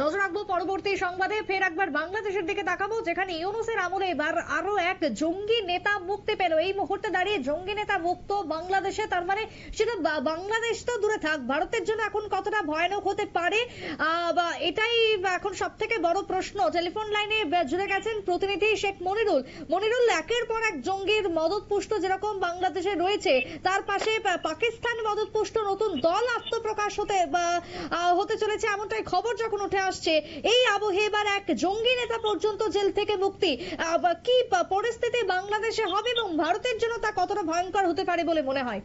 নজর রাখব পরবর্তী সংবাদে, ফের একবার বাংলাদেশের দিকে তাকাবো, যেখানে ইউনুসের আমলে এবার আরও এক জঙ্গি নেতা মুক্তি পেল। এই মুহূর্তে দাঁড়িয়ে জঙ্গি নেতা মুক্ত বাংলাদেশে, তার মানে সেটা বাংলাদেশ তো দূরে থাক, ভারতের জন্য এখন কতটা ভয়ানক হতে পারে? এটাই এখন সব থেকে বড় প্রশ্ন। টেলিফোন লাইনে জুড়ে গেছেন প্রতিনিধি শেখ মনিরুল। মনিরুল, একের পর এক জঙ্গির মদতপুষ্ট যেরকম বাংলাদেশে রয়েছে, তার পাশে পাকিস্তান মদতপুষ্ট নতুন দল আত্মপ্রকাশ হতে হতে চলেছে, এমনটাই খবর যখন উঠে আসছে। এই আবহে এবার এক জঙ্গি নেতা পর্যন্ত জেল থেকে মুক্তি। কি পরিস্থিতি বাংলাদেশে হবে এবং ভারতের জন্য তা কতটা ভয়ঙ্কর হতে পারে বলে মনে হয়?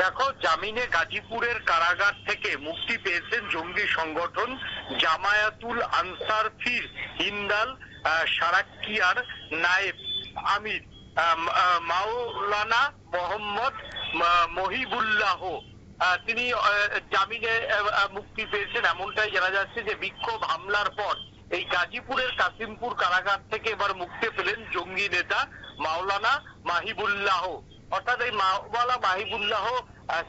দেখো, জামিনে গাজীপুরের কারাগার থেকে মুক্তি পেয়েছেন জঙ্গি সংগঠন জামায়াতুল আনসার ফির হিন্দাল সারাক্কিয়ার নায়েব আমির মাওলানা মোহাম্মদ মহিবুল্লাহ। তিনি জামিনে মুক্তি পেয়েছেন। এমনটাই জানা যাচ্ছে যে বিক্ষোভ হামলার পর এই গাজীপুরের কাসিমপুর কারাগার থেকে এবার মুক্তি পেলেন জঙ্গি নেতা মাওলানা মাহিবুল্লাহ। অর্থাৎ এই মাওলানা মাহিবুল্লাহ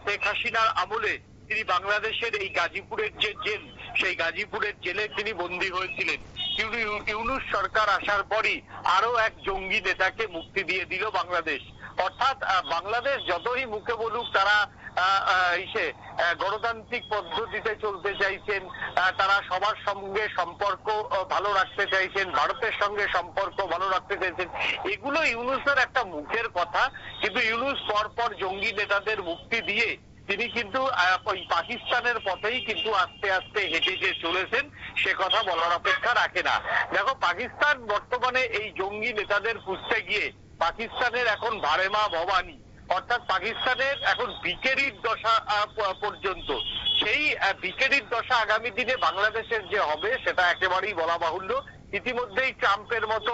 শেখ হাসিনার আমলে তিনি বাংলাদেশের এই গাজীপুরের যে জেল, সেই গাজীপুরের জেলে তিনি বন্দী হয়েছিলেন। কিন্তু ইউ- ইউনূস সরকার আসার পরই আরও এক জঙ্গি নেতাকে মুক্তি দিয়ে দিল বাংলাদেশ। অর্থাৎ বাংলাদেশ যতই মুখে বলুক তারা গণতান্ত্রিক পদ্ধতিতে চলতে চাইছেন তারা সবার সঙ্গে সম্পর্ক ভালো রাখতে চাইছেন, ভারতের সঙ্গে সম্পর্ক ভালো রাখতে চাইছেন। এগুলো ইউনুসের একটা মুখের কথা, কিন্তু ইউনুস পর পর জঙ্গি নেতাদের মুক্তি দিয়ে তিনি কিন্তু পাকিস্তানের পথেই কিন্তু আস্তে আস্তে হেঁটে যে চলেছেন, সে কথা বলার অপেক্ষা রাখে না। দেখো, পাকিস্তান বর্তমানে এই জঙ্গি নেতাদের খুঁজতে গিয়ে পাকিস্তানের এখন ভারেমা ভবানী অর্থাৎ পাকিস্তানের এখন বিকেরির দশা পর্যন্ত। সেই বিকেরির দশা আগামী দিনে বাংলাদেশের যে হবে, সেটা একেবারেই বলা বাহুল্য। ইতিমধ্যেই ট্রাম্পের মতো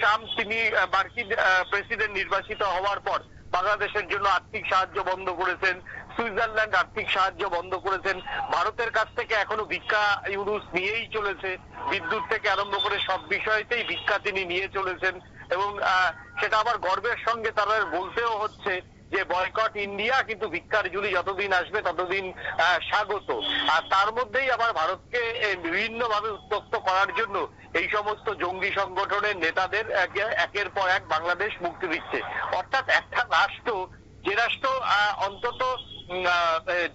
ট্রাম্প তিনি মার্কিন প্রেসিডেন্ট নির্বাচিত হওয়ার পর বাংলাদেশের জন্য আর্থিক সাহায্য বন্ধ করেছেন, সুইজারল্যান্ড আর্থিক সাহায্য বন্ধ করেছেন, ভারতের কাছ থেকে এখনও ভিক্ষা ইউরুস নিয়েই চলেছে, বিদ্যুৎ থেকে আরম্ভ করে সব বিষয়তেই ভিক্ষা তিনি নিয়ে চলেছেন। এবং সেটা আবার গর্বের সঙ্গে তারা বলতেও হচ্ছে যে বয়কট ইন্ডিয়া কিন্তু ভিক্ষার ঝুলি যতদিন আসবে ততদিন স্বাগত। আর তার মধ্যেই আবার ভারতকে বিভিন্ন ভাবে উত্তক্ত করার জন্য এই সমস্ত জঙ্গি সংগঠনের নেতাদের একের পর এক বাংলাদেশ মুক্তি দিচ্ছে। অর্থাৎ একটা রাষ্ট্র, যে রাষ্ট্র অন্তত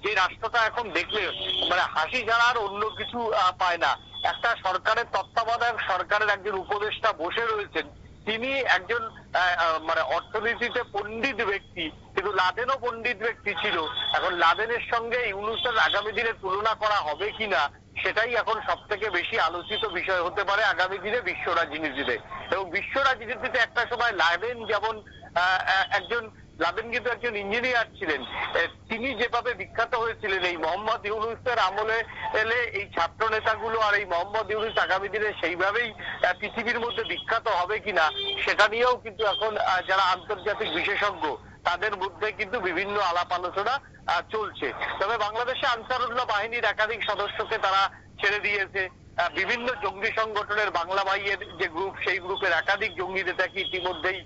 যে রাষ্ট্রটা এখন দেখলে মানে হাসি ছাড়া আর অন্য কিছু পায় না। একটা সরকারের তত্ত্বাবধায়ক সরকারের একজন উপদেষ্টা বসে রয়েছেন তিনি একজন মানে অর্থনীতিতে পণ্ডিত ব্যক্তি, কিন্তু লাদেনও পণ্ডিত ব্যক্তি ছিল। এখন লাদেনের সঙ্গে ইউনুসের আগামী দিনে তুলনা করা হবে কিনা, সেটাই এখন সব থেকে বেশি আলোচিত বিষয় হতে পারে আগামী দিনে বিশ্ব রাজনীতিতে। এবং বিশ্ব রাজনীতিতে একটা সময় লাদেন যেমন একজন লাদেন কিন্তু একজন ইঞ্জিনিয়ার ছিলেন। তিনি যেভাবে বিখ্যাত হয়েছিলেন, এই মোহাম্মদ ইউনুসের আমলে এলে এই ছাত্র নেতাগুলো আর এই মোহাম্মদ ইউনুস আগামী দিনে সেইভাবেই পৃথিবীর মধ্যে বিখ্যাত হবে কিনা, সেটা নিয়েও কিন্তু এখন যারা আন্তর্জাতিক বিশেষজ্ঞ, তাদের মধ্যে কিন্তু বিভিন্ন আলাপ আলোচনা চলছে। তবে বাংলাদেশে আনসারুল্লাহ বাহিনীর একাধিক সদস্যকে তারা ছেড়ে দিয়েছে। বিভিন্ন জঙ্গি সংগঠনের বাংলা ভাইয়ের যে গ্রুপ সেই গ্রুপের একাধিক জঙ্গি নেতাকে ইতিমধ্যেই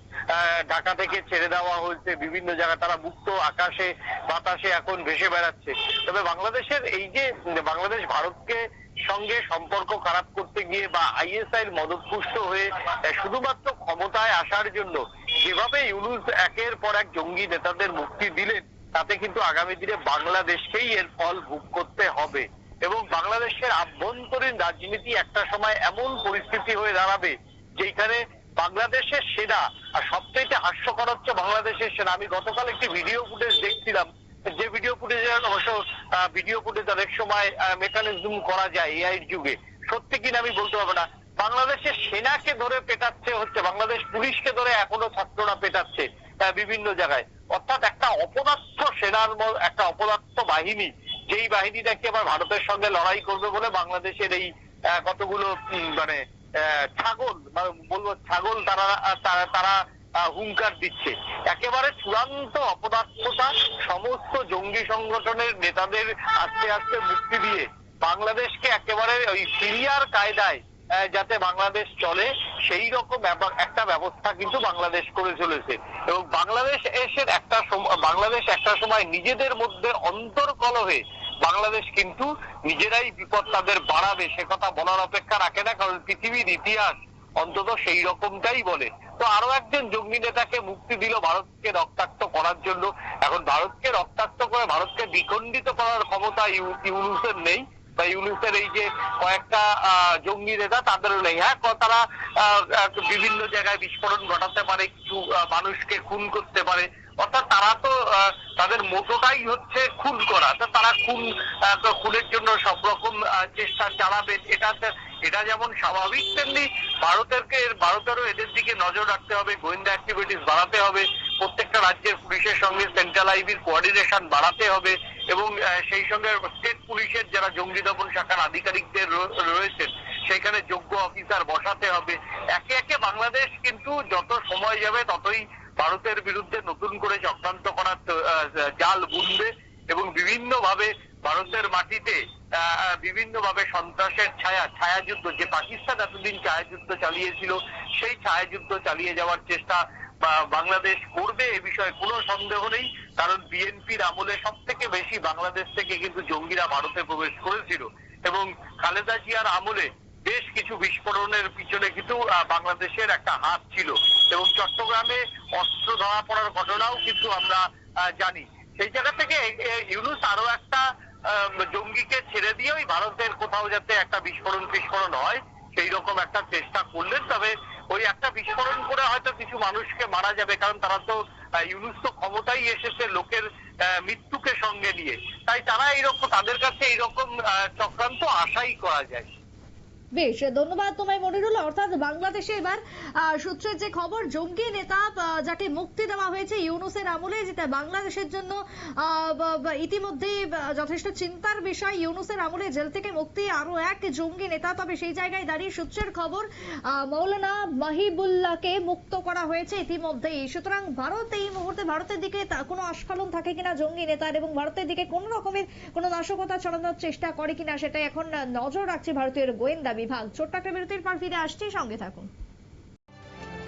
ঢাকা থেকে ছেড়ে দেওয়া হয়েছে। বিভিন্ন জায়গায় তারা মুক্ত আকাশে, বাতাসে এখন ভেসে বেড়াচ্ছে। তবে বাংলাদেশের এই যে, বাংলাদেশ ভারতকে সঙ্গে সম্পর্ক খারাপ করতে গিয়ে বা আইএসআই এর মদতপুষ্ট হয়ে শুধুমাত্র ক্ষমতায় আসার জন্য যেভাবে ইউনুস একের পর এক জঙ্গি নেতাদের মুক্তি দিলেন, তাতে কিন্তু আগামী দিনে বাংলাদেশকেই এর ফল ভোগ করতে হবে। এবং বাংলাদেশের আভ্যন্তরীণ রাজনীতি একটা সময় এমন পরিস্থিতি হয়ে দাঁড়াবে যেখানে বাংলাদেশের সেনা, আর সবচেয়ে হাস্যকর হচ্ছে বাংলাদেশের সেনা। আমি গতকাল একটি ভিডিও ফুটেজ দেখছিলাম। যে ভিডিও ফুটেজ অবশ্য ভিডিও ফুটেজ অনেক সময় মেকানিজম করা যায় এআই যুগে। সত্যি কিনা আমি বলতে পারব না। বাংলাদেশের সেনাকে ধরে পেটাচ্ছে হচ্ছে, বাংলাদেশ পুলিশকে ধরে এখনও ছাত্ররা পেটাচ্ছে বিভিন্ন জায়গায়। অর্থাৎ একটা অপদার্থ সেনার একটা অপদার্থ বাহিনী যেই বাহিনীটাকে আবার ভারতের সঙ্গে লড়াই করবে বলে বাংলাদেশের এই কতগুলো মানে ছাগল বা বলব ছাগল তারা তারা হুঙ্কার দিচ্ছে। একেবারে চূড়ান্ত অপদার্থতা সমস্ত জঙ্গি সংগঠনের নেতাদের আস্তে আস্তে মুক্তি দিয়ে বাংলাদেশকে একেবারে ওই সিরিয়ার কায়দায় যাতে বাংলাদেশ চলে, সেই রকম একটা ব্যবস্থা কিন্তু বাংলাদেশ করে চলেছে। এবং বাংলাদেশ এসে একটা বাংলাদেশ একটা সময় নিজেদের মধ্যে অন্তর্কলহে বাংলাদেশ কিন্তু নিজেরাই বিপদ তাদের বাড়াবে, সে কথা বলার অপেক্ষা রাখে না, কারণ পৃথিবীর ইতিহাস অন্তত সেই রকমটাই বলে। তো আরও একজন জঙ্গি নেতাকে মুক্তি দিল ভারতকে রক্তাক্ত করার জন্য। এখন ভারতকে রক্তাক্ত করে ভারতকে দ্বিখণ্ডিত করার ক্ষমতা ইউ- ইউনুসের নেই। বা ইউনুসের এই যে কয়েকটা জঙ্গি নেতা, তাদেরও নেই। হ্যাঁ তারা বিভিন্ন জায়গায় বিস্ফোরণ ঘটাতে পারে, কিছু মানুষকে খুন করতে পারে। অর্থাৎ তারা তো তাদের মোটোটাই হচ্ছে খুন করা। তারা খুন খুনের জন্য সব রকম চেষ্টা চালাবে এটা এটা যেমন স্বাভাবিক, তেমনি ভারতেরকে, ভারতেরও এদের দিকে নজর রাখতে হবে, গোয়েন্দা অ্যাক্টিভিটিস বাড়াতে হবে, প্রত্যেকটা রাজ্যের পুলিশের সঙ্গে সেন্ট্রাল আইবির কোঅর্ডিনেশন বাড়াতে হবে, এবং সেই সঙ্গে স্টেট পুলিশের যারা জঙ্গি দমন শাখার আধিকারিকদের রয়েছেন, সেখানে যোগ্য অফিসার বসাতে হবে। একে একে বাংলাদেশ কিন্তু যত সময় যাবে, ততই ভারতের বিরুদ্ধে নতুন করে চক্রান্ত করার জাল বুনবে এবং বিভিন্ন ভাবে ভারতের মাটিতে বিভিন্ন ভাবে সন্ত্রাসের ছায়া, ছায়াযুদ্ধ, যে পাকিস্তান এতদিন ছায়াযুদ্ধ চালিয়েছিল, সেই ছায়াযুদ্ধ চালিয়ে যাওয়ার চেষ্টা বাংলাদেশ করবে এ বিষয়ে কোনো সন্দেহ নেই, কারণ বিএনপির আমলে সব থেকে বেশি বাংলাদেশ থেকে কিন্তু জঙ্গিরা ভারতে প্রবেশ করেছিল। এবং খালেদা জিয়ার আমলে বেশ কিছু বিস্ফোরণের পিছনে কিন্তু বাংলাদেশের একটা হাত ছিল। এবং চট্টগ্রামে অস্ত্র ধরা পড়ার ঘটনাও কিন্তু আমরা জানি। সেই জায়গা থেকে ইউনুস আরও একটা জঙ্গিকে ছেড়ে দিয়ে ওই ভারতের কোথাও যাতে একটা বিস্ফোরণ বিস্ফোরণ হয়, সেই রকম একটা চেষ্টা করলেন। তবে ওই একটা বিস্ফোরণ করে হয়তো কিছু মানুষকে মারা যাবে, কারণ তারা তো ইউনুস তো ক্ষমতাই এসেছে লোকের মৃত্যুকে সঙ্গে নিয়ে। তাই তারা এইরকম, তাদের কাছে এইরকম চক্রান্ত আশাই করা যায়। বেশ, ধন্যবাদ তোমায় মনিরুল অর্থাৎ বাংলাদেশে এবার সূত্রের যে খবর, জঙ্গি নেতা যাকে মুক্তি দেওয়া হয়েছে ইউনুসের আমলে, যেটা বাংলাদেশের জন্য ইতিমধ্যেই যথেষ্ট চিন্তার বিষয়, ইউনুসের আমলে জেল থেকে মুক্তি আরও এক জঙ্গি নেতা। তবে সেই জায়গায় দাঁড়িয়ে সূত্রের খবর মৌলানা মাহিবুল্লাহকে মুক্ত করা হয়েছে ইতিমধ্যেই। সুতরাং ভারত এই মুহূর্তে ভারতের দিকে কোনো আস্ফালন থাকে কিনা জঙ্গি নেতার, এবং ভারতের দিকে কোন রকমের কোনো নাশকতা ছড়ানোর চেষ্টা করে কিনা সেটা এখন নজর রাখছে ভারতীয় গোয়েন্দা বিভাগ। ছোট্ট একটা বিরতির পর ফিরে আসছি সঙ্গে থাকুন।